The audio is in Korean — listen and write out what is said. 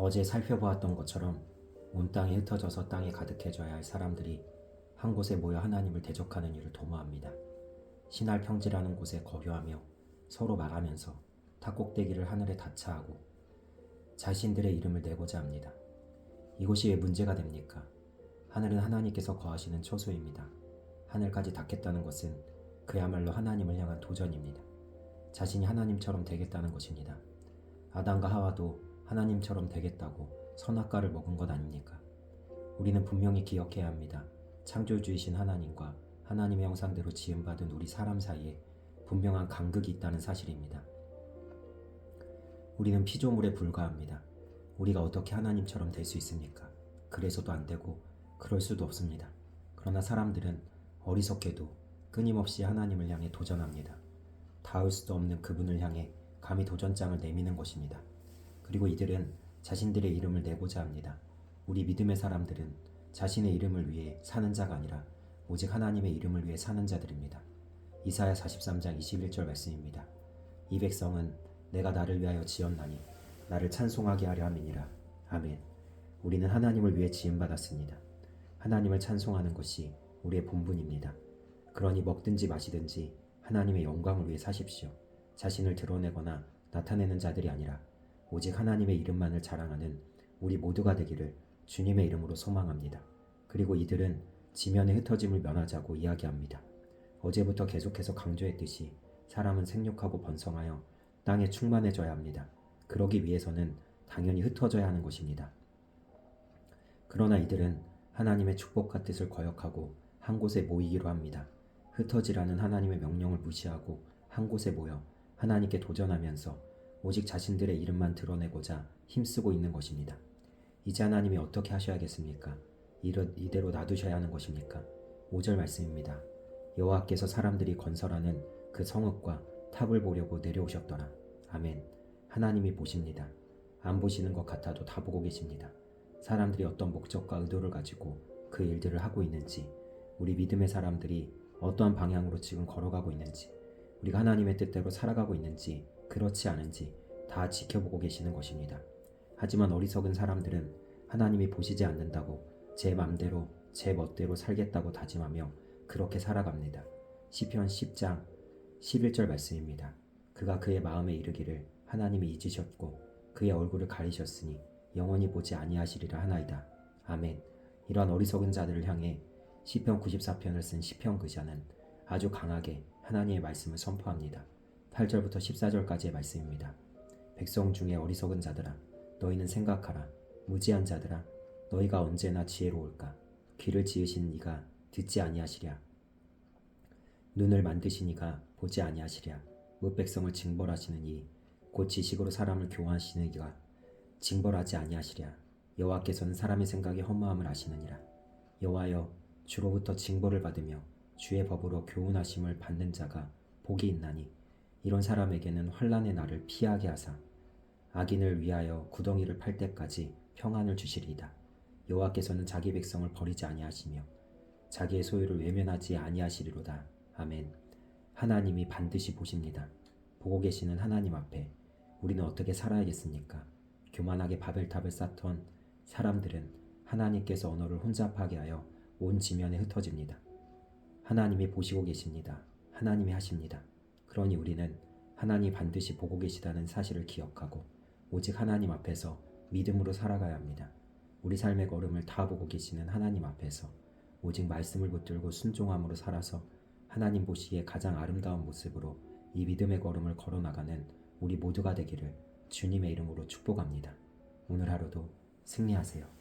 어제 살펴보았던 것처럼 온 땅이 흩어져서 땅에 가득해져야 할 사람들이 한 곳에 모여 하나님을 대적하는 일을 도모합니다. 신할 평지라는 곳에 거류하며 서로 말하면서 탁꼭대기를 하늘에 닿자하고 자신들의 이름을 내고자 합니다. 이곳이 왜 문제가 됩니까? 하늘은 하나님께서 거하시는 처소입니다. 하늘까지 닿겠다는 것은 그야말로 하나님을 향한 도전입니다. 자신이 하나님처럼 되겠다는 것입니다. 아담과 하와도 하나님처럼 되겠다고 선악과를 먹은 것 아닙니까? 우리는 분명히 기억해야 합니다. 창조주이신 하나님과 하나님의 형상대로 지음받은 우리 사람 사이에 분명한 간극이 있다는 사실입니다. 우리는 피조물에 불과합니다. 우리가 어떻게 하나님처럼 될 수 있습니까? 그래서도 안 되고 그럴 수도 없습니다. 그러나 사람들은 어리석게도 끊임없이 하나님을 향해 도전합니다. 닿을 수도 없는 그분을 향해 감히 도전장을 내미는 것입니다. 그리고 이들은 자신들의 이름을 내고자 합니다. 우리 믿음의 사람들은 자신의 이름을 위해 사는 자가 아니라 오직 하나님의 이름을 위해 사는 자들입니다. 이사야 43장 21절 말씀입니다. 이 백성은 내가 나를 위하여 지었나니 나를 찬송하게 하려 함이니라. 아멘. 우리는 하나님을 위해 지음 받았습니다. 하나님을 찬송하는 것이 우리의 본분입니다. 그러니 먹든지 마시든지 하나님의 영광을 위해 사십시오. 자신을 드러내거나 나타내는 자들이 아니라 오직 하나님의 이름만을 자랑하는 우리 모두가 되기를 주님의 이름으로 소망합니다. 그리고 이들은 지면의 흩어짐을 면하자고 이야기합니다. 어제부터 계속해서 강조했듯이 사람은 생육하고 번성하여 땅에 충만해져야 합니다. 그러기 위해서는 당연히 흩어져야 하는 것입니다. 그러나 이들은 하나님의 축복과 뜻을 거역하고 한 곳에 모이기로 합니다. 흩어지라는 하나님의 명령을 무시하고 한 곳에 모여 하나님께 도전하면서 오직 자신들의 이름만 드러내고자 힘쓰고 있는 것입니다. 이제 하나님이 어떻게 하셔야겠습니까? 이러, 이대로 놔두셔야 하는 것입니까? 5절 말씀입니다. 여호와께서 사람들이 건설하는 그 성읍과 탑을 보려고 내려오셨더라. 아멘. 하나님이 보십니다. 안 보시는 것 같아도 다 보고 계십니다. 사람들이 어떤 목적과 의도를 가지고 그 일들을 하고 있는지, 우리 믿음의 사람들이 어떠한 방향으로 지금 걸어가고 있는지, 우리가 하나님의 뜻대로 살아가고 있는지, 그렇지 않은지 다 지켜보고 계시는 것입니다. 하지만 어리석은 사람들은 하나님이 보시지 않는다고 제 맘대로 제 멋대로 살겠다고 다짐하며 그렇게 살아갑니다. 시편 10장 11절 말씀입니다. 그가 그의 마음에 이르기를 하나님이 잊으셨고 그의 얼굴을 가리셨으니 영원히 보지 아니하시리라 하나이다. 아멘. 이러한 어리석은 자들을 향해 시편 94편을 쓴 시편 그자는 아주 강하게 하나님의 말씀을 선포합니다. 8절부터 14절까지의 말씀입니다. 백성 중에 어리석은 자들아 너희는 생각하라. 무지한 자들아 너희가 언제나 지혜로울까? 귀를 지으신 이가 듣지 아니하시랴. 눈을 만드신 이가 보지 아니하시랴. 무 백성을 징벌하시는 이 곧 지식으로 사람을 교환하시는 이가 징벌하지 아니하시랴. 여호와께서는 사람의 생각에 허무함을 아시느니라. 여호와여 주로부터 징벌을 받으며 주의 법으로 교훈하심을 받는 자가 복이 있나니 이런 사람에게는 환란의 날을 피하게 하사 악인을 위하여 구덩이를 팔 때까지 평안을 주시리이다. 여호와께서는 자기 백성을 버리지 아니하시며 자기의 소유를 외면하지 아니하시리로다. 아멘. 하나님이 반드시 보십니다. 보고 계시는 하나님 앞에 우리는 어떻게 살아야겠습니까? 교만하게 바벨탑을 쌓던 사람들은 하나님께서 언어를 혼잡하게 하여 온 지면에 흩어집니다. 하나님이 보시고 계십니다. 하나님이 하십니다. 그러니 우리는 하나님 반드시 보고 계시다는 사실을 기억하고 오직 하나님 앞에서 믿음으로 살아가야 합니다. 우리 삶의 걸음을 다 보고 계시는 하나님 앞에서 오직 말씀을 붙들고 순종함으로 살아서 하나님 보시기에 가장 아름다운 모습으로 이 믿음의 걸음을 걸어나가는 우리 모두가 되기를 주님의 이름으로 축복합니다. 오늘 하루도 승리하세요.